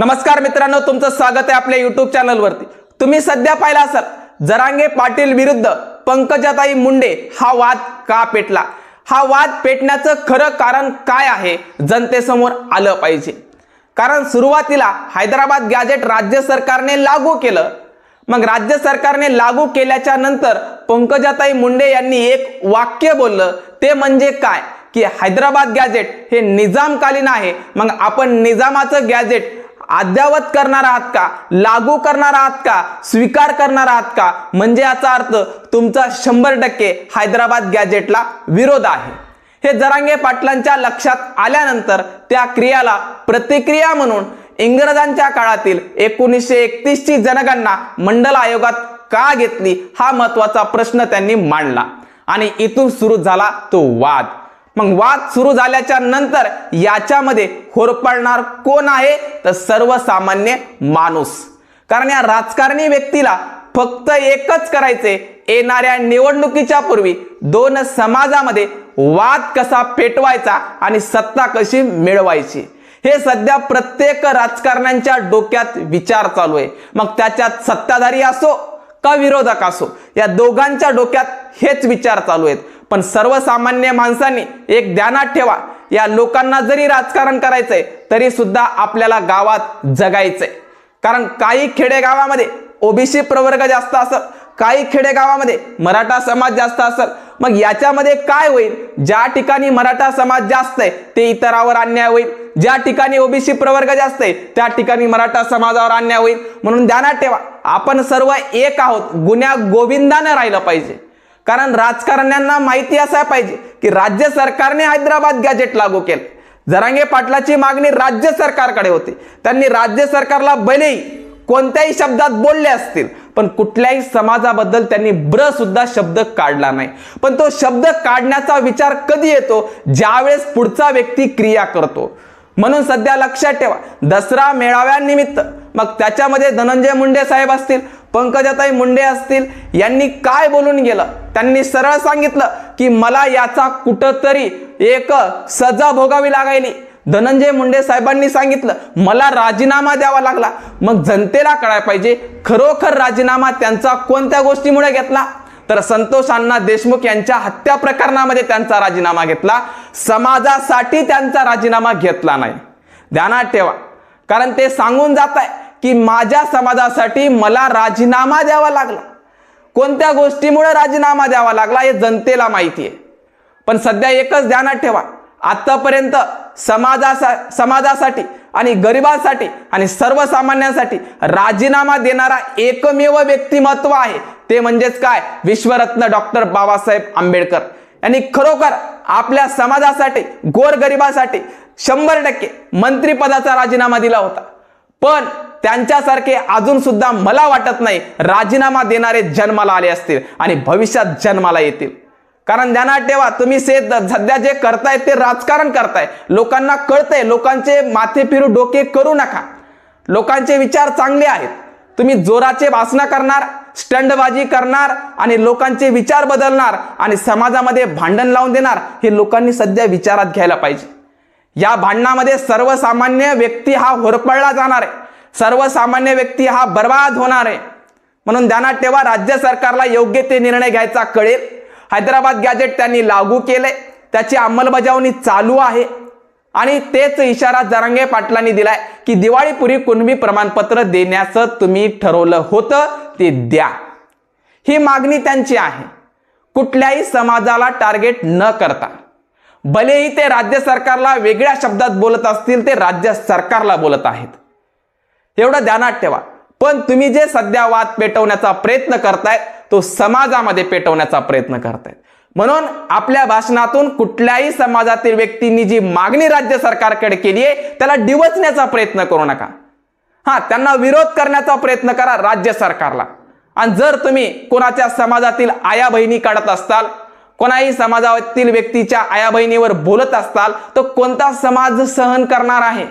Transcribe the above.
नमस्कार मित्रांनो तुमचं स्वागत आहे आपल्या युट्यूब चॅनलवरती तुम्ही सध्या पाहिला असाल जरांगे पाटील विरुद्ध पंकजाताई मुंडे हा वाद का पेटला? हा वाद पेटण्याचं खरं कारण काय आहे? जनतेसमोर आलं पाहिजे. कारण सुरुवातीला हैदराबाद गॅजेट राज्य सरकारने लागू केलं. मग राज्य सरकारने लागू केल्याच्यानंतर पंकजाताई मुंडे यांनी एक वाक्य बोललं. ते म्हणजे काय? की हैदराबाद गॅजेट हे निजामकालीन आहे. मग आपण निजामाचं गॅजेट अद्यावत करणार आहात का? लागू करणार आहात का? स्वीकार करणार आहात का? म्हणजे याचा अर्थ तुमचा शंभर टक्के हैदराबाद गॅजेटला विरोध आहे. हे जरांगे पाटलांच्या लक्षात आल्यानंतर त्या क्रियाला प्रतिक्रिया म्हणून इंग्रजांच्या काळातील एकोणीसशे एकतीसची जनगणना मंडल आयोगात का घेतली हा महत्त्वाचा प्रश्न त्यांनी मांडला. आणि इथून सुरू झाला तो वाद. मग वाद सुरू झाल्याच्यानंतर याच्यामध्ये होरपळणार कोण आहे? तर सर्वसामान्य माणूस. कारण या राजकारणी व्यक्तीला फक्त एकच करायचे येणाऱ्या निवडणुकीच्या पूर्वी दोन समाजामध्ये वाद कसा पेटवायचा आणि सत्ता कशी मिळवायची? हे सध्या प्रत्येक राजकारण्यांच्या डोक्यात विचार चालू आहे. मग त्याच्यात सत्ताधारी असो का विरोधक असो या दोघांच्या डोक्यात हेच विचार चालू आहेत. पण सर्वसामान्य माणसांनी एक ध्यानात ठेवा. या लोकांना जरी राजकारण करायचंय तरी सुद्धा आपल्याला गावात जगायचंय. कारण काही खेडेगावामध्ये ओबीसी प्रवर्ग जास्त असत काही खेडेगावामध्ये मराठा समाज जास्त असत मग याच्यामध्ये काय होईल? ज्या ठिकाणी मराठा समाज जास्त आहे ते इतरावर अन्याय होईल. ज्या ठिकाणी ओबीसी प्रवर्ग जास्त आहे त्या ठिकाणी मराठा समाजावर अन्याय होईल. म्हणून ध्यानात ठेवा. आपण सर्व एक आहोत. गुन्ह्या गोविंदानं राहिलं पाहिजे. कारण राजकारण्यांना माहिती असायला पाहिजे की राज्य सरकारने हैदराबाद गॅजेट लागू केलं. जरांगे पाटलाची मागणी राज्य सरकारकडे होती. त्यांनी राज्य सरकारला भलेही कोणत्याही शब्दात बोलले असतील पण कुठल्याही समाजाबद्दल त्यांनी ब्र सुद्धा शब्द काढला नाही. पण तो शब्द काढण्याचा विचार कधी येतो? ज्यावेळेस पुढचा व्यक्ती क्रिया करतो. म्हणून सध्या लक्षात ठेवा दसरा मेळाव्यानिमित्त. मग त्याच्यामध्ये धनंजय मुंडे साहेब असतील पंकजाताई मुंडे असतील यांनी काय बोलून गेलं? त्यांनी सरळ सांगितलं की मला याचा कुठंतरी एक सजा भोगावी लागायली. धनंजय मुंडे साहेबांनी सांगितलं मला राजीनामा द्यावा लागला. मग जनतेला कळायला पाहिजे खरोखर राजीनामा त्यांचा कोणत्या गोष्टीमुळे घेतला? तर संतोष अण्णा देशमुख यांच्या हत्या प्रकरणामध्ये त्यांचा राजीनामा घेतला. समाजासाठी त्यांचा राजीनामा घेतला नाही. ध्यानात ठेवा. कारण ते सांगून जात आहे की माझ्या समाजासाठी मला राजीनामा द्यावा लागला. कोणत्या गोष्टीमुळे राजीनामा द्यावा लागला हे जनतेला माहिती आहे. पण सध्या एकच ध्यानात ठेवा. आतापर्यंत समाजासा समाजासाठी आणि गरिबांसाठी आणि सर्वसामान्यांसाठी राजीनामा देणारा एकमेव व्यक्तिमत्व आहे. ते म्हणजेच काय? विश्वरत्न डॉक्टर बाबासाहेब आंबेडकर. यांनी खरोखर आपल्या समाजासाठी गोरगरिबासाठी शंभर टक्के मंत्रिपदाचा राजीनामा दिला होता. पण त्यांच्यासारखे अजून सुद्धा मला वाटत नाही राजीनामा देणारे जन्माला आले असतील आणि भविष्यात जन्माला येतील. कारण ध्यानात ठेवा तुम्ही से सध्या जे करताय ते राजकारण करताय. लोकांना कळतंय लोकांचे माथे फिरू डोके करू नका. लोकांचे विचार चांगले आहेत. तुम्ही जोराचे भाषणं करणार स्टंडबाजी करणार आणि लोकांचे विचार बदलणार आणि समाजामध्ये भांडण लावून देणार हे लोकांनी सध्या विचारात घ्यायला पाहिजे. या भांडणामध्ये सर्वसामान्य व्यक्ती हा होरपळला जाणार आहे. सर्वसामान्य व्यक्ती हा बर्बाद होणार आहे. म्हणून ध्यानात ठेवा राज्य सरकारला योग्य ते निर्णय घ्यायचा कळेल. हैदराबाद गॅजेट त्यांनी लागू केले त्याची अंमलबजावणी चालू आहे. आणि तेच इशारा जरांगे पाटलांनी दिलाय की दिवाळीपूर्वी कुणबी प्रमाणपत्र देण्याचं तुम्ही ठरवलं होतं ते द्या. ही मागणी त्यांची आहे. कुठल्याही समाजाला टार्गेट न करता. भलेही ते राज्य सरकारला वेगळ्या शब्दात बोलत असतील ते राज्य सरकारला बोलत आहेत. एवढं ध्यानात ठेवा. पण तुम्ही जे सध्या वाद पेटवण्याचा प्रयत्न करतायत तो समाजामध्ये पेटवण्याचा प्रयत्न करतायत. म्हणून आपल्या भाषणातून कुठल्याही समाजातील व्यक्तींनी जी मागणी राज्य सरकारकडे केली आहे त्याला डिवचण्याचा प्रयत्न करू नका. हा त्यांना विरोध करण्याचा प्रयत्न करा राज्य सरकारला. आणि जर तुम्ही कोणाच्या समाजातील आया बहिणी काढत असताल कोणाही समाजातील व्यक्तीच्या आया बहिणीवर बोलत असताल तर कोणता समाज सहन करणार आहे?